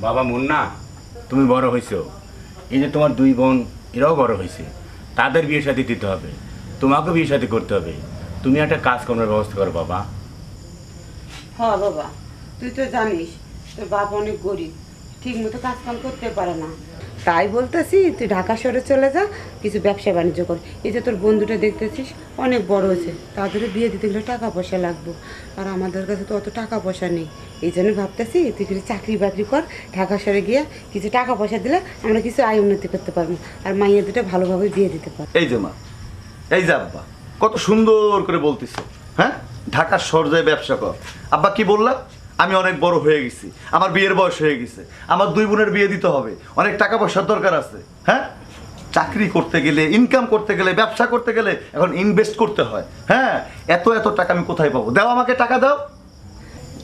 বাবা মুন্না, তুমি বড় হয়েছো এই যে তোমার দুই বোন, এরাও বড় হয়েছে তাদের বিয়ে সাথে দিতে হবে। তোমাকে বিয়ে সাথে করতে হবে। তুমি একটা কাজ করার ব্যবস্থা করো, বাবা। হ্যাঁ বাবা। তুই তো জানিস, তোর বাপ অনেক গরিব। ঠিক মতো কাজকাম করতে পারে না। তাই বলতেছি, তুই ঢাকা শহরে চলে যা, কিছু ব্যবসা বাণিজ্য কর। এই যে তোর বন্ধুটা দেখতেছিস, অনেক বড় হয়েছে। তাদের বিয়ে দিতে গেলে টাকা পয়সা লাগবে। আর আমাদের কাছে তো অত টাকা পয়সা নেই। এই জন্য ভাবতেছি, তুই কিছু চাকরি বাকরি কর, ঢাকা শহরে গিয়ে কিছু টাকা পয়সা দিলে আমরা কিছু আয় উন্নতি করতে পারব। আর মাইয়া দুটো ভালোভাবে বিয়ে দিতে পারব। এই যে মা, এই যে আব্বা, কত সুন্দর করে বলতেছো হ্যাঁ? ঢাকার সরজায় ব্যবসা কর। আব্বা কি বললা? আমি অনেক বড় হয়ে গেছি। আমার বিয়ের বয়স হয়ে গেছে। আমার দুই বোনের বিয়ে দিতে হবে। অনেক টাকা পয়সার দরকার আছে। হ্যাঁ? চাকরি করতে গেলে ইনকাম করতে গেলে, ব্যবসা করতে গেলে এখন ইনভেস্ট করতে হয়। হ্যাঁ? এত এত টাকা আমি কোথায় পাবো? দাও আমাকে টাকা, দাও।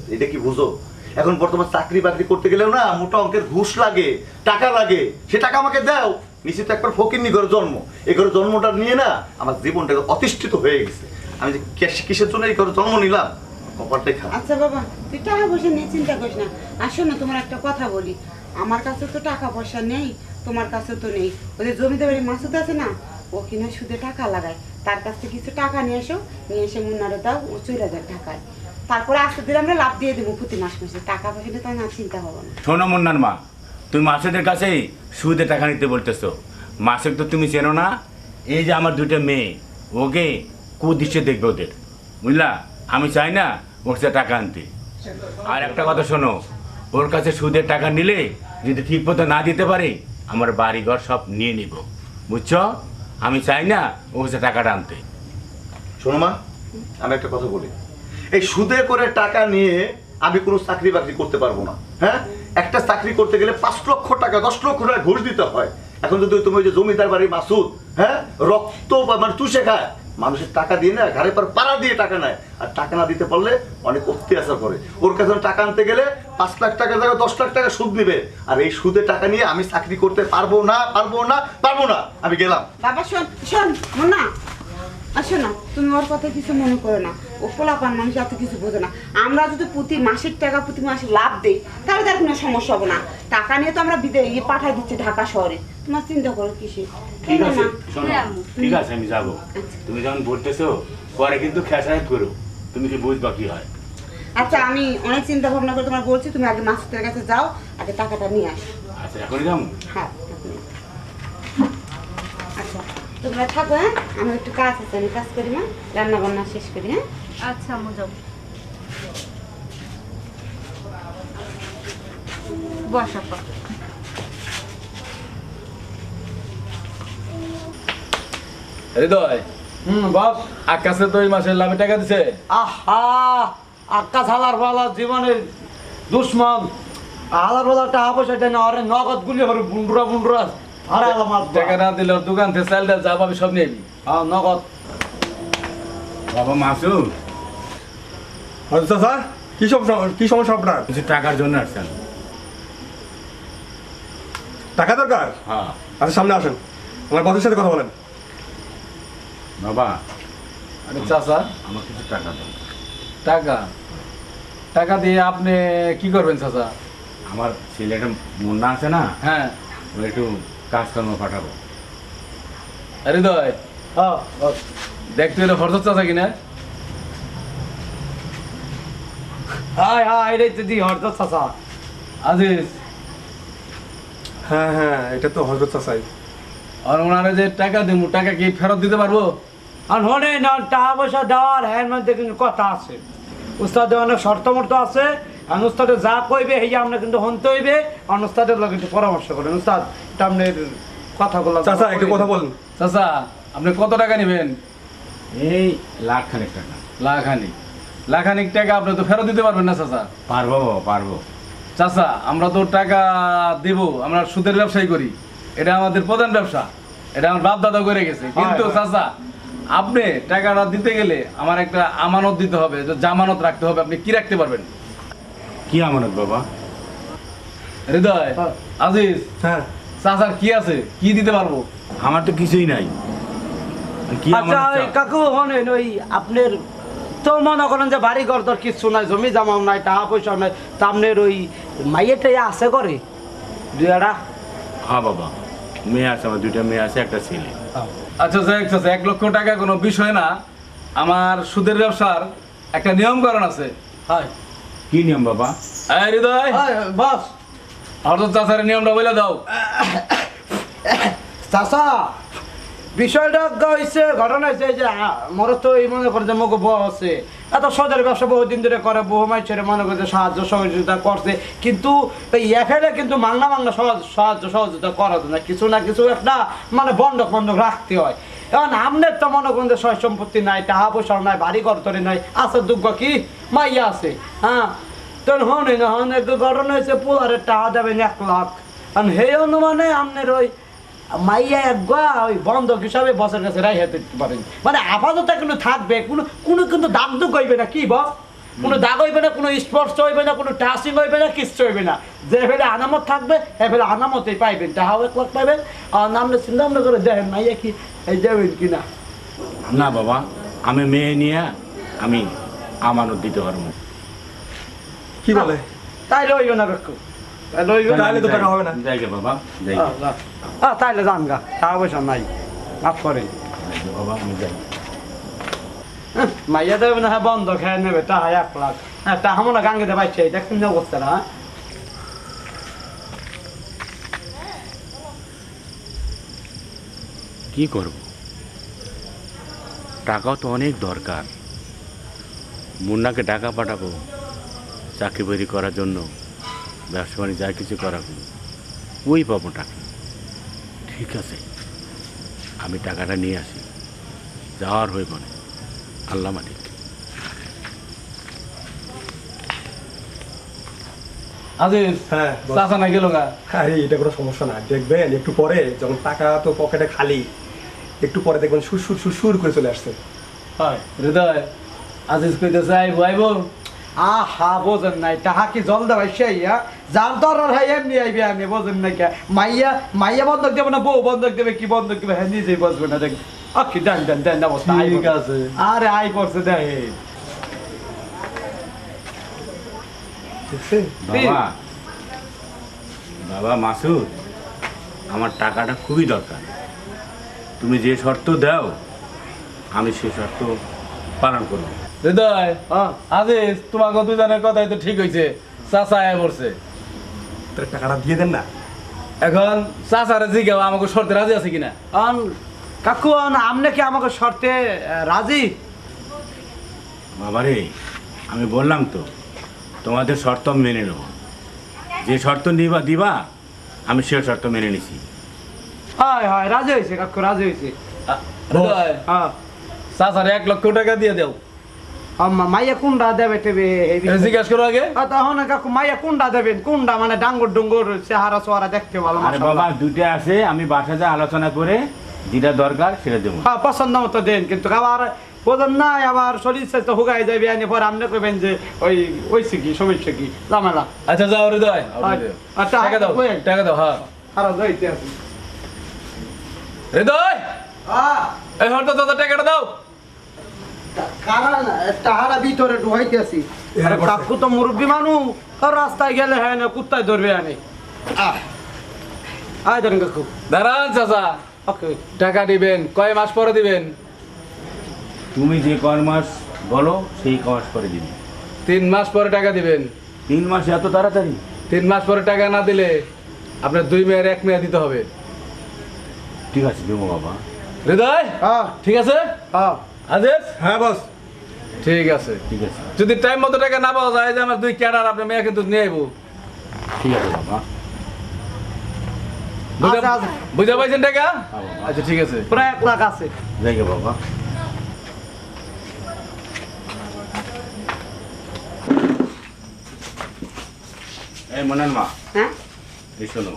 এটা কি বুঝো? এখন বর্তমান চাকরি বাকরি করতে গেলেও না মোটা অঙ্কের ঘুষ লাগে, টাকা লাগে। সে টাকা আমাকে দাও। নিশ্চিত একবার ফকির ঘরে জন্ম। এই ঘরে জন্মটা নিয়ে না আমার জীবনটা অতিষ্ঠিত হয়ে গেছে। আমি যে কিসের জন্য এই ঘরে জন্ম নিলাম? কপারটাই খারাপ। আচ্ছা বাবা তুই টাকা পয়সা নিয়ে চিন্তা করিস না। আর শোনো তোমার একটা কথা বলি। আমার কাছে তো টাকা পয়সা নেই তোমার কাছে তো নেই। ওই যে জমিতে বাড়ি মাসুদ আছে না ও কিনা সুদে টাকা লাগায়। তার কাছ থেকে কিছু টাকা নিয়ে এসো নিয়ে এসে মুন্নারে দাও ও চলে যায় টাকায় তারপরে আস্তে ধীরে আমরা লাভ দিয়ে দেবো প্রতি মাস মাসে। টাকা পয়সা নিয়ে তোমার আর চিন্তা হবে না। শোনো মুন্নার মা তুমি মাসুদের কাছেই সুদে টাকা নিতে বলতেছো। মাসুদ তো তুমি চেনো না এই যে আমার দুটো মেয়ে ওকে কুদৃশ্যে দেখবে ওদের। বুঝলা? আমি চাই না ওর সাথে টাকা আনতে। আর একটা কথা শোনো, ওর কাছে সুদের টাকা নিলে যদি ঠিক মতো না দিতে পারে, আমার বাড়ি ঘর সব নিয়ে নিব। বুঝছ? আমি চাই না ওর কাছে টাকাটা আনতে। শোনো মা, আমি একটা কথা বলি। এই সুদে করে টাকা নিয়ে আমি কোনো চাকরি বাকরি করতে পারব না হ্যাঁ? একটা চাকরি করতে গেলে পাঁচ লক্ষ টাকা, দশ লক্ষ টাকা ঘুষ দিতে হয়। এখন যদি তুমি ওই যে জমিদার বাড়ি মাসুদ হ্যাঁ? রক্ত মানে চুষে খায় মানুষের টাকা দিয়ে না ঘাড়ে পর পাড়া দিয়ে টাকা নেয়। আর টাকা না দিতে পারলে অনেক অত্যাচার করে। ওর কাছে টাকা আনতে গেলে পাঁচ লাখ টাকা জায়গায় দশ লাখ টাকা সুদ দিবে আর এই সুদে টাকা নিয়ে আমি চাকরি করতে পারব না পারব না পারব না। আমি গেলাম। বাবা, শোন শোন, মুন্না। আসো না তুমি ওর কথা কিছু মনে করো না। ও পোলাপান মানুষ এত কিছু বোঝে না। আমরা যদি প্রতি মাসের টাকা প্রতি মাসে লাভ দেই তাহলে তার কোনো সমস্যা হবে না। টাকা নিয়ে তো আমরা বিদে ইয়ে পাঠাই দিচ্ছি ঢাকা শহরে। তোমার চিন্তা করো কিসে ঠিক আছে হ্যাঁ, ঠিক আছে আমি যাব। আচ্ছা। তুমি যখন বলতেছো পরে কিন্তু খেসারাত করো। তুমি কি বুঝবা কি হয়? আচ্ছা আমি অনেক চিন্তা ভাবনা করে তোমার বলছি তুমি আগে মাস্টারের কাছে যাও আগে টাকাটা নিয়ে আসো। আচ্ছা এখনই যাব? হ্যাঁ। তোমরা থাকো হ্যাঁ? আমি একটু কাজ আছে আমি কাজ করি না রান্না বান্না শেষ করি হ্যাঁ? আচ্ছা আম্মু যাও। বস আপা। হৃদয়। হুম বাপ আকাশে তো এই মাসের লাভে টাকা দিছে। আহা! আকাশ হালার বালা জীবনের দুশ্মন। হালার বালা টাকা পয়সা দেয় না আরে নগদ গুলি হরে বুন্ডুরা বুন্ডুরা। হারা এলাম আর টাকা না দিলে দোকান থেকে চাল ডাল যা পাবি সব নিয়ে হ্যাঁ নগদ। বাবা মাসুদ। আচ্ছা স্যার কি সমস্যা? কি সমস্যা আপনার? কিছু টাকার জন্য আসছেন। টাকা দরকার? হ্যাঁ। আচ্ছা সামনে আসেন। আমার বসের সাথে কথা বলেন। বাবা। আরে চাচা। আমার কিছু টাকা দাও টাকা? টাকা দিয়ে আপনি কি করবেন চাচা? আমার ছেলেটা মুন্না আছে না? হ্যাঁ। ও একটু কাজকর্ম পাঠাবো। হৃদয় হ্যাঁ বস। দেখ তুই এটা হরদর চাচা কিনা? হাই হাই এটাই তো দি হরদ চাচা আজিজ। হ্যাঁ হ্যাঁ এটা তো হজরত চাচাই আর ওনারে যে টাকা দিব টাকা কি ফেরত দিতে পারব? আর হনে না টাকা পয়সা দেওয়ার হ্যাঁ মধ্যে কিন্তু কথা আছে। উস্তাদের অনেক শর্ত মর্ত আছে। আর উস্তাদে যা কইবে এই আমরা কিন্তু হনতে হইবে। আর উস্তাদের লগে একটু পরামর্শ করেন। উস্তাদ এটা আপনার কথাগুলো চাচা একটু কথা বলুন। চাচা আপনি কত টাকা নেবেন? এই লাখ খানেক টাকা। লাখানিক লাখানিক টাকা আপনি তো ফেরত দিতে পারবেন না চাচা। পারব বাবা পারব। চাচা আমরা তো টাকা দিব আমরা সুদের ব্যবসায়ী করি। এটা আমাদের প্রধান ব্যবসা। এটা আমার বাপ দাদা করে গেছে। কিন্তু হয়। চাচা আপনি টাকাটা দিতে গেলে আমার একটা আমানত দিতে হবে যে জামানত রাখতে হবে আপনি কি রাখতে পারবেন? কি আমানত বাবা? হৃদয় হ্যাঁ। আজিজ হ্যাঁ। চাচার কি আছে? কি দিতে পারব? আমার তো কিছুই নাই। আর কি আচ্ছা ওই চাও? কাকু হনেন ওই আপনার তো মনে করেন যে বাড়ি ঘর নাই জমি নাই টাকা পয়সা নাই তা আপনার ওই মাইয়েরটা আছে করে দুই হ্যাঁ বাবা মেয়ে আছে আমার দুইটা মেয়ে আছে একটা ছেলে। আচ্ছা যাই হোক, চাচা, এক লক্ষ টাকা কোনো বিষয় না। আমার সুদের ব্যবসার একটা নিয়মকরণ আছে। হয়। কি নিয়ম বাবা? এই হৃদয়। বস। দাও। বিষয়টা ঘটনা যে তো এই মনে যে মগ আছে। এত সদের ধরে করে, বহু মনে করে যে সাহায্য সহযোগিতা করছে। কিন্তু কিন্তু মাংনা সাহায্য সহযোগিতা কিছু না কিছু একটা মানে বন্ধক বন্ধক রাখতে হয়। এখন আমনের তো মনে করেন সয় সম্পত্তি নাই, টাকা পয়সা নাই বাড়ি ঘর নাই, আছে দুঃখ কি? মাইয়া আছে। হ্যাঁ? তোর হনে না হন ঘটনা হয়েছে পোলারের টাকা দেবেন এক লাখ। আর সেই অনুমানে আমনের ওই মাইয়া একগা ওই বন্ধক হিসাবে বসের কাছে রাই হাতে পারেন মানে আপাতত কিন্তু থাকবে, কোনো কোনো কিন্তু দাগ দুগ হইবে না, কি বস কোনো দাগ হইবে না, কোনো স্পর্শ হইবে না, কোনো টাচিং হইবে না, কিচ্ছু হইবে না। যে ফেলে আনামত থাকবে সে ফেলে আনামতেই পাইবেন তাহাও এক লাখ পাইবেন। আর নামলে চিন্তা ভাবনা করে দেখেন, মাইয়া কি এই যাবেন কি না না বাবা, আমি মেয়ে নিয়ে আমি আমানত দিতে পারব। কি বলে? তাইলে হইবে না কাকু তাইলে তো টাকা হবে না। যাই বাবা যাই। হ্যাঁ তাইলে যান গা টাকা পয়সা নাই মাফ করেন। বাবা আমি যাই। মাইয়া দেবে না হ্যাঁ বন্ধ খেয়ে নেবে টাকা এক লাখ। হ্যাঁ টাকা মনে গাঙ্গে দেবে পাইছে দেখছেন যে অবস্থা না হ্যাঁ? কি করব? টাকাও তো অনেক দরকার। মুন্নাকে টাকা পাঠাবো। চাকরি বাকরি করার জন্য ব্যবসা বাণিজ্য যা কিছু করাবো ওই পাবো টাকা ঠিক আছে আমি টাকাটা নিয়ে আসি। যাওয়ার হয়ে না আল্লাহ মালিক। আজিজ হ্যাঁ। চাচা না গেল গা। আরে এটা কোনো সমস্যা না। দেখবেন একটু পরে যখন টাকা তো পকেটে খালি একটু পরে দেখবেন সুর সুর সুর সুর করে চলে আসছে। হয় হৃদয়। আজিজ কইতেছে আইব আইব। আহা বোঝেন নাই। তাহা কি জল দেওয়াই সেই হ্যাঁ? যার দরকার হয় এমনি আইবে আমি বোঝেন নাই কে? মাইয়া মাইয়া বন্ধক দেবে না বউ বন্ধক দেবে কি বন্ধক দেবে? হ্যাঁ নিজেই বসবে না দেখ আকি দেন দেন দেন অবস্থা ঠিক আছে। আরে আই পড়ছে দেখ বাবা। বাবা মাসুদ আমার টাকাটা খুবই দরকার। তুমি যে শর্ত দাও আমি সে শর্ত পালন করব। হৃদয় হ্যাঁ। আজিজ তোমাকে দুজনের কথাই তো ঠিক হইছে। চাচা আয় পড়ছে। টাকাটা দিয়ে দেন না। এখন চাচারে জিগাও আমাকে শর্তে রাজি আছে কিনা? আন কাকু আন আমনে কি আমাকে শর্তে রাজি? বাবারে আমি বললাম তো তোমাদের শর্ত মেনে নেব। যে শর্ত নিবা দিবা আমি সে শর্ত মেনে নিছি। হয় হয় রাজি হয়েছে কাকু রাজি হয়েছে। হ্যাঁ। চাচারে এক লক্ষ টাকা দিয়ে দাও। মাইয়া কুন্ডা দেবে টেবে এই এটা বিষয়ে। জিজ্ঞাসা করো আগে। তখন কাকু মাইয়া কুন্ডা দেবেন। কুন্ডা মানে ডাঙ্গর ডুঙ্গর চেহারা সোহারা দেখতে ভালো বাবা দুইটা আছে আমি বাসাতে আলোচনা করে যেটা দরকার সেটা দেবো। হ্যাঁ পছন্দ মতো দেন কিন্তু আবার বোঝেন না আবার শরীর স্বাস্থ্য হুগাই যাবে আনি পর আপনি কইবেন যে ওই ওইছে কি সমস্যা কি জামেলা আচ্ছা যাও হৃদয় আর টাকা দাও? টাকা দাও হ্যাঁ। আছে। হৃদয়! হ্যাঁ এই দাদা টাকাটা দাও। ভিতরে। কাকু তো মুরব্বী মানুষ রাস্তায় গেলে হ্যাঁ না কুত্তায় ধরবে আনে। আহ। আয় ধরেন কাকু। দাঁড়ান চাচা। ওকে। টাকা দিবেন কয় মাস পরে দিবেন? তুমি যে কয় মাস বলো সেই ক মাস করে দিবি। তিন মাস পরে টাকা দিবেন। তিন মাস এত তাড়াতাড়ি? তিন মাস পরে টাকা না দিলে আপনার দুই মেয়ের এক মেয়ে দিতে হবে। ঠিক আছে দেবো বাবা। হৃদয়? হ্যাঁ। ঠিক আছে? হ্যাঁ। হ্যাঁ বস। ঠিক আছে। ঠিক আছে। যদি টাইম মতো টাকা না পাওয়া যায় যে আমার দুই ক্যাডার আপনার মেয়ে কিন্তু নিয়ে আইবো। ঠিক আছে বাবা। বুঝা আচ্ছা, আচ্ছা। পাইছেন টাকা? হ্যাঁ আচ্ছা ঠিক আছে। প্রায় এক লাখ আছে। যাই বাবা। এই মনান মা হ্যাঁ? এই শোনো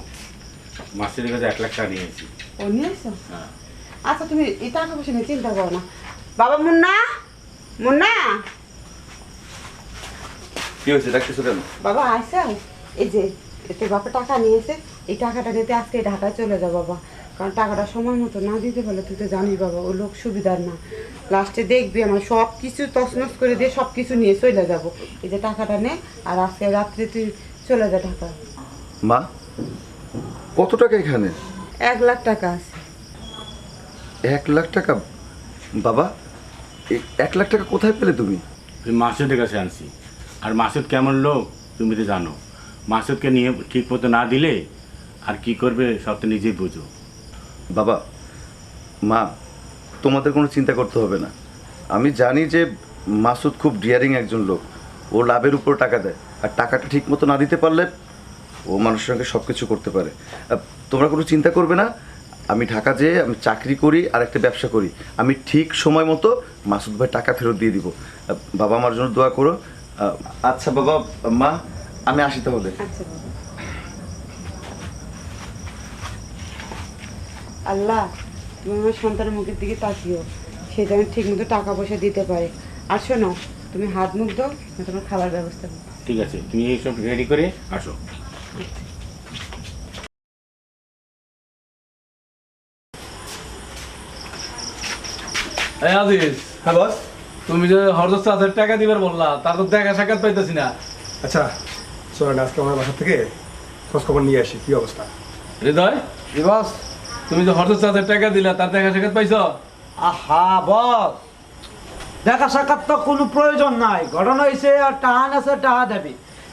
মাসের কাছে এক লাখ টাকা নিয়েছি ও হ্যাঁ। আচ্ছা তুমি এই টাকা পয়সা নিয়ে চিন্তা করো না। বাবা মুন্না? মুন্না? কি হয়েছে? ডাকতেছো কেন? বাবা আইসা? এই যে এতে বাবা টাকা নিয়েছে এই টাকাটা নিতে আজকে ঢাকায় চলে যাও বাবা। কারণ টাকাটা সময় মতো না দিতে পারলে তুই তো জানিস বাবা ও লোক সুবিধার না। লাস্টে দেখবি আমার সব কিছু তছনছ করে দিয়ে সব কিছু নিয়ে চলে যাব। এই যে টাকাটা নে আর আজকে রাত্রে তুই চলে যা ঢাকা। মা কত টাকা এখানে? এক লাখ টাকা আছে। এক লাখ টাকা? বাবা এক লাখ টাকা কোথায় পেলে তুমি? আমি মাসুদের কাছে আনছি। আর মাসুদ কেমন লোক তুমি তো জানো। মাসুদকে নিয়ে ঠিক মতো না দিলে আর কি করবে সব তো নিজেই বুঝো। বাবা মা তোমাদের কোনো চিন্তা করতে হবে না। আমি জানি যে মাসুদ খুব ডিয়ারিং একজন লোক। ও লাভের উপর টাকা দেয়। আর টাকাটা ঠিক মতো না দিতে পারলে ও মানুষের সঙ্গে সব কিছু করতে পারে। তোমরা কোনো চিন্তা করবে না? আমি ঢাকা যেয়ে আমি চাকরি করি আর একটা ব্যবসা করি। আমি ঠিক সময় মতো মাসুদ ভাই টাকা ফেরত দিয়ে দিব। বাবা আমার জন্য দোয়া করো। আচ্ছা বাবা মা আমি আসি তাহলে। আচ্ছা আল্লাহ তুমি আমার সন্তানের মুখের দিকে তাকিও। সে যেন ঠিক মতো টাকা পয়সা দিতে পারে। আর শোনো তুমি হাত মুখ দাও তোমার খাবার ব্যবস্থা ঠিক আছে তুমি এইসব রেডি করে আসো। এই আজিজ। হ্যাঁ বস। তুমি যে হরদর চাষের টাকা দিবার বললা তার তো দেখা সাক্ষাৎ পাইতেছি না। আচ্ছা চলেন আজকে আমার বাসা থেকে খোঁজ খবর নিয়ে আসি কি অবস্থা? হৃদয়? বস। তুমি যে হরদর চাষের টাকা দিলা তার দেখা সাক্ষাৎ পাইছো? আহা বস। দেখা সাক্ষাৎ তো কোনো প্রয়োজন নাই। ঘটনা হয়েছে আর টাহান আছে টাহা দেবে।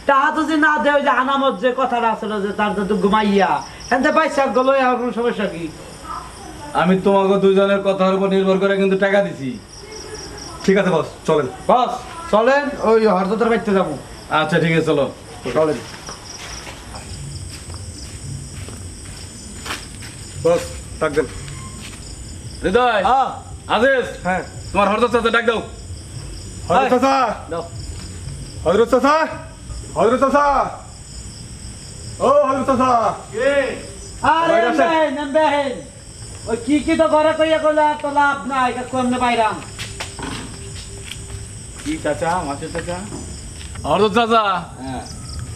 টাহা তো যে না দেয় যে আনামত যে কথাটা আসলে যে তার তো ঘুমাইয়া এনতে পয়সা গেলো আর কোনো সমস্যা কি? আমি তোমাকে দুইজনের কথার উপর নির্ভর করে কিন্তু টাকা দিছি। ঠিক আছে বস চলেন। বস চলেন ওই হরদতের বাড়িতে যাব। আচ্ছা ঠিক আছে চলো। চলেন। বস থাকবেন হৃদয় আজিজ হ্যাঁ। তোমার হরদর চাষে ডাক দাও। হজরত চাচা। দাও। হজরত চাচা। হজরত চাচা। ও হজরত চাচা। আরে বাইরে আসেন। ওই কি কি তো ঘরে কইয়া কইলা তো লাভ নাই কেমনে বাইরাম কি চাচা মাসুদ চাচা? হরদর চাচা হ্যাঁ।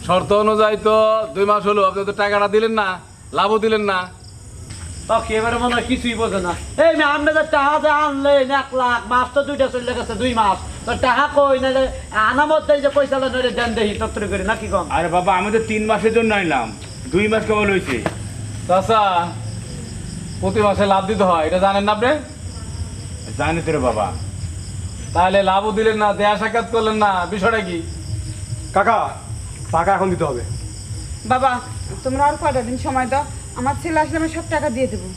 শর্ত অনুযায়ী তো দুই মাস হলো আপনি তো টাকাটা দিলেন না লাভও দিলেন না। তো এবারে মনে হয় কিছুই বোঝে না। এই টাকা যে আনলেন এক লাখ মাস তো দুইটা চলে গেছে দুই মাস। তো টাকা কই? না মধ্যে যে পয়সা নইলে দেন দেহি তত্তরি করি নাকি কম? আরে বাবা আমি তো তিন মাসের জন্য আইলাম। দুই মাস কেবল হয়েছে চাচা প্রতি মাসে লাভ দিতে হয় এটা জানেন না আপনি? জানি তো রে বাবা। তাহলে লাভও দিলেন না দেয়া সাক্ষাৎ করলেন না বিষয়টা কি? কাকা টাকা এখন দিতে হবে। বাবা তোমরা আর কয়টা দিন সময় দাও আমার ছেলে আসলে আমি সব টাকা দিয়ে দেবো।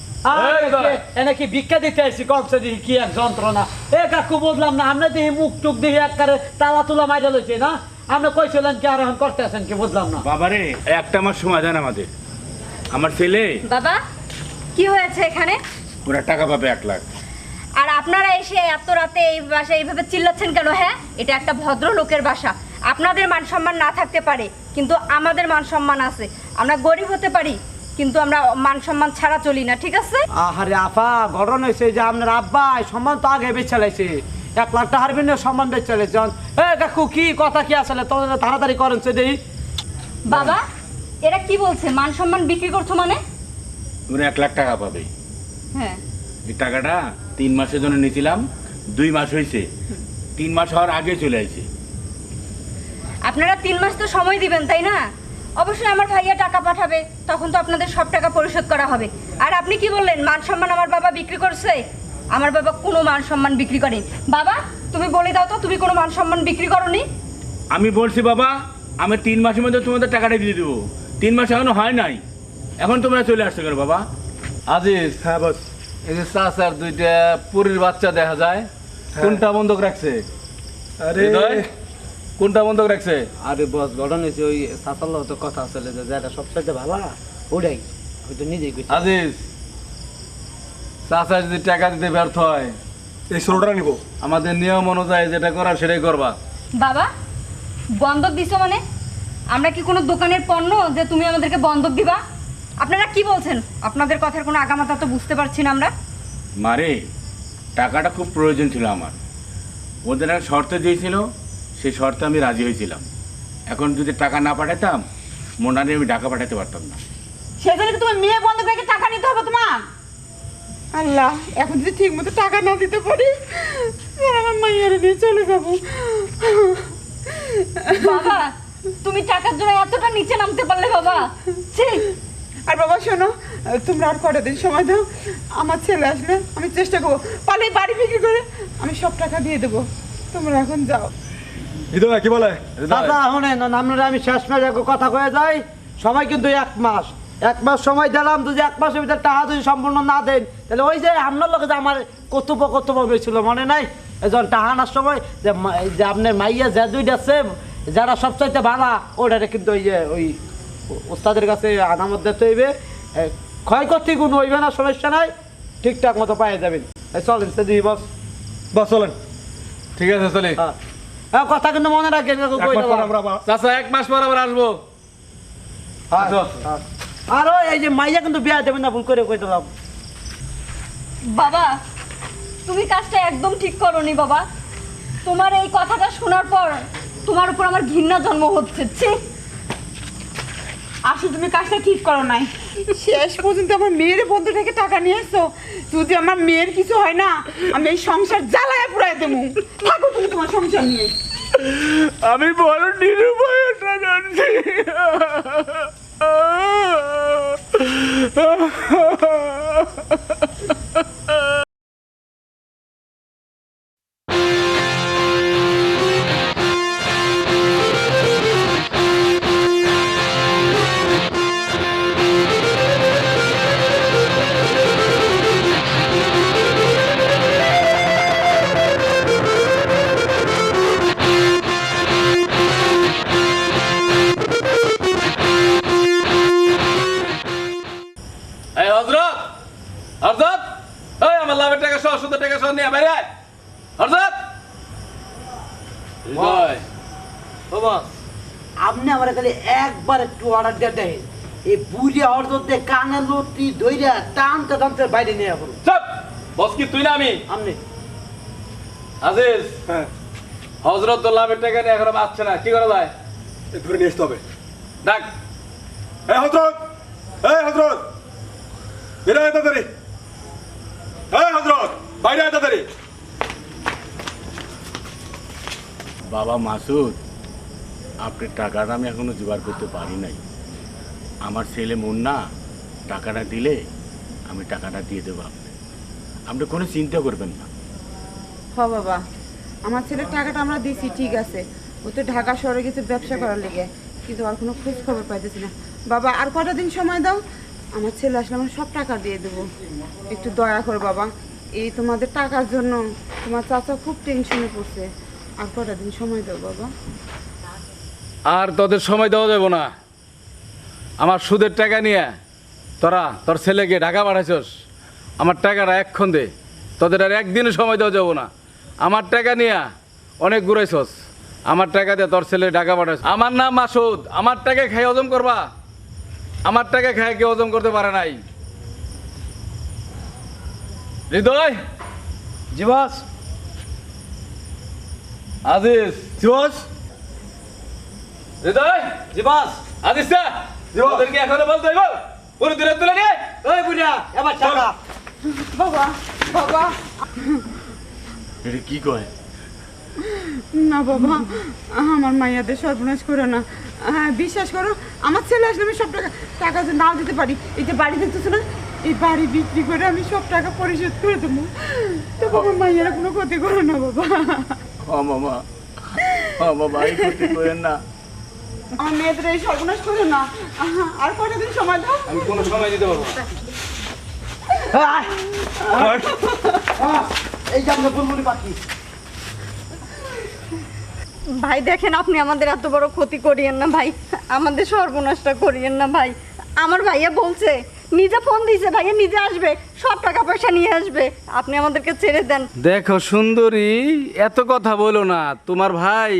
ভিক্ষা দিতে আসছি কমসে দিই কি এক যন্ত্রণা। এ কাকু বুঝলাম না আমরা দিহি মুখ টুক দিহি একবারে তালা তুলা মাইরা লইছে না? আপনি কইছিলেন কি আর এখন করতে আছেন কি বুঝলাম না। বাবারে একটা মাস সময় দেন আমাদের। আমার ছেলে বাবা কি হয়েছে এখানে? ওরা টাকা পাবে এক লাখ। আর আপনারা এসে এত রাতে এই বাসায় এইভাবে চিল্লাচ্ছেন কেন? হ্যাঁ এটা একটা ভদ্র লোকের বাসা। আপনাদের মান সম্মান না থাকতে পারে কিন্তু আমাদের মান সম্মান আছে। আমরা গরিব হতে পারি কিন্তু আমরা মান সম্মান ছাড়া চলি না ঠিক আছে? আহারে আফা ঘটনা হয়েছে যে আপনার আব্বা সম্মান তো আগে বেছে লাইছে। এক লাখ টাকার বিনিয়োগ সম্মান বেছে লাইছে। এ কাকু কি কথা কি আসলে তোমাদের তাড়াতাড়ি করেন সে দেই। বাবা এরা কি বলছে? মান সম্মান বিক্রি করছ মানে? ওরা এক লাখ টাকা পাবে। হ্যাঁ। এই টাকাটা তিন মাসের জন্য নিয়েছিলাম দুই মাস হয়েছে। তিন মাস হওয়ার আগে চলে আসছে। আপনারা তিন মাস তো সময় দিবেন তাই না? অবশ্যই আমার ভাইয়া টাকা পাঠাবে তখন তো আপনাদের সব টাকা পরিশোধ করা হবে। আর আপনি কি বললেন মান সম্মান আমার বাবা বিক্রি করছে? আমার বাবা কোনো মান সম্মান বিক্রি করেনি। বাবা তুমি বলে দাও তো তুমি কোনো মান সম্মান বিক্রি করনি? আমি বলছি বাবা আমি তিন মাসের মধ্যে তোমাদের টাকাটা দিয়ে দেবো। তিন মাস এখনও হয় নাই। এখন তোমরা চলে আসছো কেন বাবা? আজিজ। হ্যাঁ বস। এই যে চাচার দুইটা পুরীর বাচ্চা দেখা যায় কোনটা বন্ধক রাখছে? আরে। কোনটা বন্ধক রাখছে? আরে বস ঘটনা হয়েছে ওই সাতাল্লা তো কথা আসলে যে যেটা সবচাইতে ভালো ওটাই। হয়তো নিজেই আজিজ চাচা যদি টাকা দিতে ব্যর্থ হয় এই ষোলোটা নিবো। আমাদের নিয়ম অনুযায়ী যেটা করার সেটাই করবা। বাবা বন্ধক দিছো মানে? আমরা কি কোনো দোকানের পণ্য যে তুমি আমাদেরকে বন্ধক দিবা? আপনারা কি বলছেন? আপনাদের কথার কোনো আগামাতা তো বুঝতে পারছি না আমরা। মারে টাকাটা খুব প্রয়োজন ছিল আমার। ওদের একটা শর্ত দিয়েছিল সেই শর্তে আমি রাজি হয়েছিলাম। এখন যদি টাকা না পাঠাতাম মোনারে আমি টাকা পাঠাতে পারতাম না। সেজন্য কি তোমার মেয়ে বন্ধ রেখে টাকা নিতে হবে তোমার? আল্লাহ এখন যদি ঠিক মতো টাকা না দিতে পারি তাহলে আমার মাইয়ারে দিয়ে চলে যাব। বাবা তুমি টাকার জন্য এতটা নিচে নামতে পারলে বাবা। ছি। আর বাবা শোনো তোমরা আর কটা দিন সময় দাও। আমার ছেলে আসলে আমি চেষ্টা করব। পালে বাড়ি বিক্রি করে আমি সব টাকা দিয়ে দেবো। তোমরা এখন যাও। হৃদয় কি বলে? দাদা শোনেন আপনারা আমি শেষ এক কথা কয়ে যাই। সময় কিন্তু এক মাস। এক মাস সময় দিলাম যদি এক মাসের ভিতরে টাকা যদি সম্পূর্ণ না দেন তাহলে ওই যে আপনার লোকে যে আমার কর্তব্য কর্তব্য হয়েছিল মনে নাই? এজন টাকা আনার সময় যে আপনার মাইয়া যে দুইটা আছে যারা সবচাইতে ভাড়া ওটারে কিন্তু ওই যে ওই ওস্তাদের কাছে আনার মধ্যে তৈবে ক্ষয়ক্ষতি কোনো হইবে না সমস্যা নাই। ঠিকঠাক মতো পাই যাবেন। চলেন সে দুই বস। বাস চলেন। ঠিক আছে চলি। হ্যাঁ। হ্যাঁ, কথা কিন্তু মনে রাখেন এক মাস পর আবার- চাচা এক মাস পর আবার আসব। আসো। আর ওই এই যে মাইয়া কিন্তু বিয়া দেবেন না ভুল করে কই দিলাম। বাবা তুমি কাজটা একদম ঠিক করনি বাবা। তোমার এই কথাটা শোনার পর তোমার উপর আমার ঘৃণা জন্ম হচ্ছে। আসলে তুমি কাজটা ঠিক করো নাই। শেষ পর্যন্ত আমার মেয়ের বন্ধু থেকে টাকা নিয়ে এসো। যদি আমার মেয়ের কিছু হয় না, আমি এই সংসার জ্বালায় পুরাই দেবো। থাকো তুমি তোমার সংসার নিয়ে। আমি বড় নিরুপায় টাকা অর্ডার দিয়ে দেন এই বুড়ি অর্ডার দিয়ে কানে লতি দইরা টানতে টানতে বাইরে নিয়ে বস কি তুই না আমি? আপনি আজিজ হ্যাঁ। হজরত তো লাভের টাকা নিয়ে এখনও পাচ্ছে না কি করা যায়? ধরে নিয়ে আসতে হবে। ডাক। এই হজরত এই হজরত বেরো হজরত বাইরে বাবা মাসুদ আপনার টাকাটা আমি এখনও জোগাড় করতে পারি নাই। আমার ছেলে মুন্না টাকাটা দিলে আমি টাকাটা দিয়ে দেবো আপনি। আপনি কোনো চিন্তা করবেন না। হ বাবা আমার ছেলের টাকাটা আমরা দিছি ঠিক আছে। ও তো ঢাকা শহরে গেছে ব্যবসা করার লেগে কিন্তু আর কোনো খোঁজ খবর পাইতেছি না। বাবা আর কটা দিন সময় দাও আমার ছেলে আসলে আমরা সব টাকা দিয়ে দেবো। একটু দয়া করো বাবা এই তোমাদের টাকার জন্য তোমার চাচা খুব টেনশনে পড়ছে। আর কটা দিন সময় দাও বাবা। আর তোদের সময় দেওয়া যাবে না। আমার সুদের টাকা নিয়ে তোরা, তোর ছেলেকে ঢাকা পাঠাইছস। আমার টাকাটা এক্ষণ দে। তোদের আর একদিনও সময় দেওয়া যাব না। আমার টাকা নিয়ে অনেক ঘুরাইছস। আমার টাকা দিয়ে তোর ছেলে ঢাকা পাঠাইছ আমার নাম মাসুদ। আমার টাকা খাই হজম করবা? আমার টাকা খাই কেউ হজম করতে পারে নাই। হৃদয়? জীবাস? আজিজ? জিবাস? হৃদয়? জীবাস? আজিজ ওদেরকে এখনও বলতে হইব পুরো দূরে তুলে নিয়ে। ওই এবার টাকা বাবা বাবা। এটা কি কয়? না বাবা আমার মাইয়াদের সর্বনাশ করো না। হ্যাঁ বিশ্বাস করো আমার ছেলে আসলে আমি সব টাকা টাকা যে নাও দিতে পারি এই যে বাড়ি দেখতেছো না এই বাড়ি বিক্রি করে আমি সব টাকা পরিশোধ করে দেবো। তো বাবা মাইয়ারা কোনো ক্ষতি করো না বাবা। ও মামা এই ক্ষতি করেন না। আমার মেয়েদের এই সর্বনাশ করো না। আর কয়টা দিন সময় দাও? আমি কোনো সময় দিতে পারব এই যে আমরা বুলবুলি পাখি। ভাই দেখেন আপনি আমাদের এত বড় ক্ষতি করিয়েন না ভাই। আমাদের সর্বনাশটা করিয়েন না ভাই। আমার ভাইয়া বলছে নিজে ফোন দিয়েছে ভাইয়া নিজে আসবে সব টাকা পয়সা নিয়ে আসবে। আপনি আমাদেরকে ছেড়ে দেন। দেখো সুন্দরী এত কথা বলো না। তোমার ভাই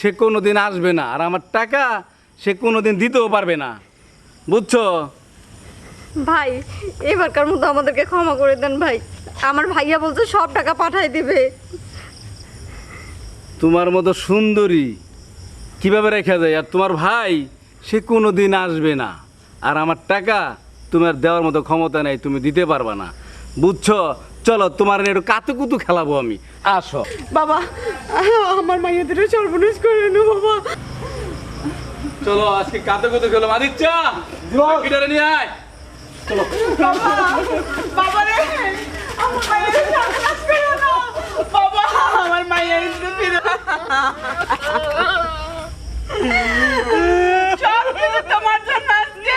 সে কোনো দিন আসবে না। আর আমার টাকা সে কোনো দিন দিতেও পারবে না। বুঝছ? ভাই এবারকার মতো আমাদেরকে ক্ষমা করে দেন ভাই। আমার ভাইয়া বলছে সব টাকা পাঠাই দিবে। তোমার মতো সুন্দরী কীভাবে রেখা যায়? আর তোমার ভাই সে কোনো দিন আসবে না। আর আমার টাকা তোমার দেওয়ার মতো ক্ষমতা নেই তুমি দিতে পারবা না। বুঝছ? চলো তোমার একটু কাতুকুতু খেলাবো আমি। আসো। বাবা আহা, আমার মাইয়াদের সর্বনাশ করে না বাবা। চলো আজকে কাতে কুতে খেলো মারিচ্ছা গিটারে নিয়ে আয়। বাবা রে আমার মায়ের সর্বনাশ করো না বাবা আমার মায়ের ফিরে সব কিছু তোমার জন্য আজকে।